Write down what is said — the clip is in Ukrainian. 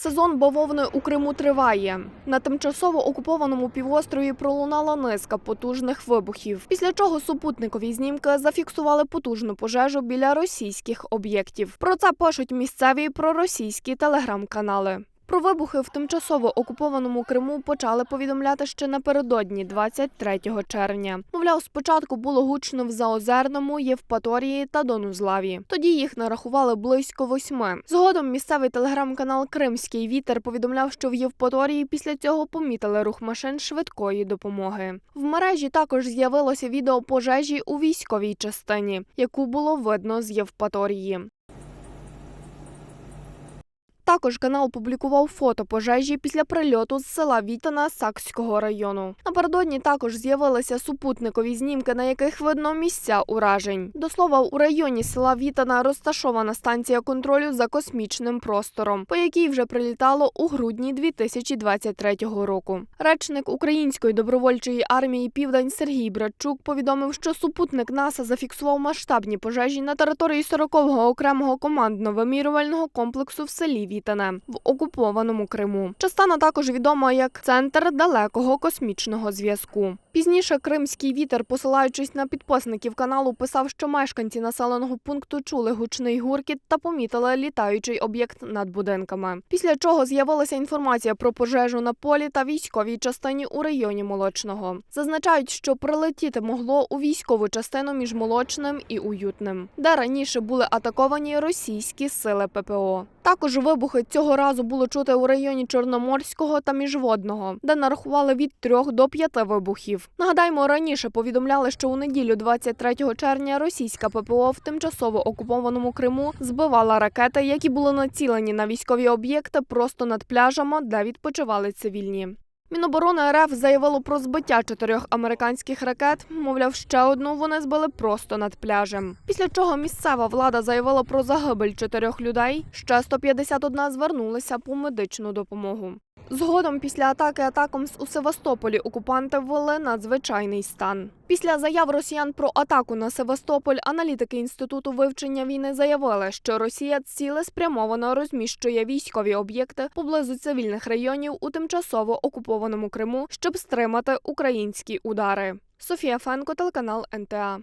Сезон бавовни у Криму триває. На тимчасово окупованому півострові пролунала низка потужних вибухів, після чого супутникові знімки зафіксували потужну пожежу біля російських об'єктів. Про це пишуть місцеві проросійські телеграм-канали. Про вибухи в тимчасово окупованому Криму почали повідомляти ще напередодні, 23 червня. Мовляв, спочатку було гучно в Заозерному, Євпаторії та Донузлаві. Тоді їх нарахували близько восьми. Згодом місцевий телеграм-канал Кримський вітер повідомляв, що в Євпаторії після цього помітили рух машин швидкої допомоги. В мережі також з'явилося відео пожежі у військовій частині, яку було видно з Євпаторії. Також канал публікував фото пожежі після прильоту з села Вітана Сакського району. Напередодні також з'явилися супутникові знімки, на яких видно місця уражень. До слова, у районі села Вітана розташована станція контролю за космічним простором, по якій вже прилітало у грудні 2023 року. Речник Української добровольчої армії Південь Сергій Братчук повідомив, що супутник НАСА зафіксував масштабні пожежі на території 40-го окремого командно-вимірювального комплексу в селі Вітане в окупованому Криму. Частина також відома як центр далекого космічного зв'язку. Пізніше кримський вітер, посилаючись на підписників каналу, писав, що мешканці населеного пункту чули гучний гуркіт та помітили літаючий об'єкт над будинками. Після чого з'явилася інформація про пожежу на полі та військовій частині у районі молочного. Зазначають, що прилетіти могло у військову частину між молочним і уютним, де раніше були атаковані російські сили ППО. Також вибухи цього разу було чути у районі Чорноморського та Міжводного, де нарахували від трьох до п'яти вибухів. Нагадаємо, раніше повідомляли, що у неділю 23 червня російська ППО в тимчасово окупованому Криму збивала ракети, які були націлені на військові об'єкти просто над пляжами, де відпочивали цивільні. Міноборони РФ заявило про збиття чотирьох американських ракет. Мовляв, ще одну вони збили просто над пляжем. Після чого місцева влада заявила про загибель чотирьох людей. Ще 151 звернулися по медичну допомогу. Згодом після атаки атакомс у Севастополі окупанти ввели надзвичайний стан. Після заяв росіян про атаку на Севастополь аналітики інституту вивчення війни заявили, що Росія цілеспрямовано розміщує військові об'єкти поблизу цивільних районів у тимчасово окупованому Криму, щоб стримати українські удари. Софія Фенко, телеканал НТА.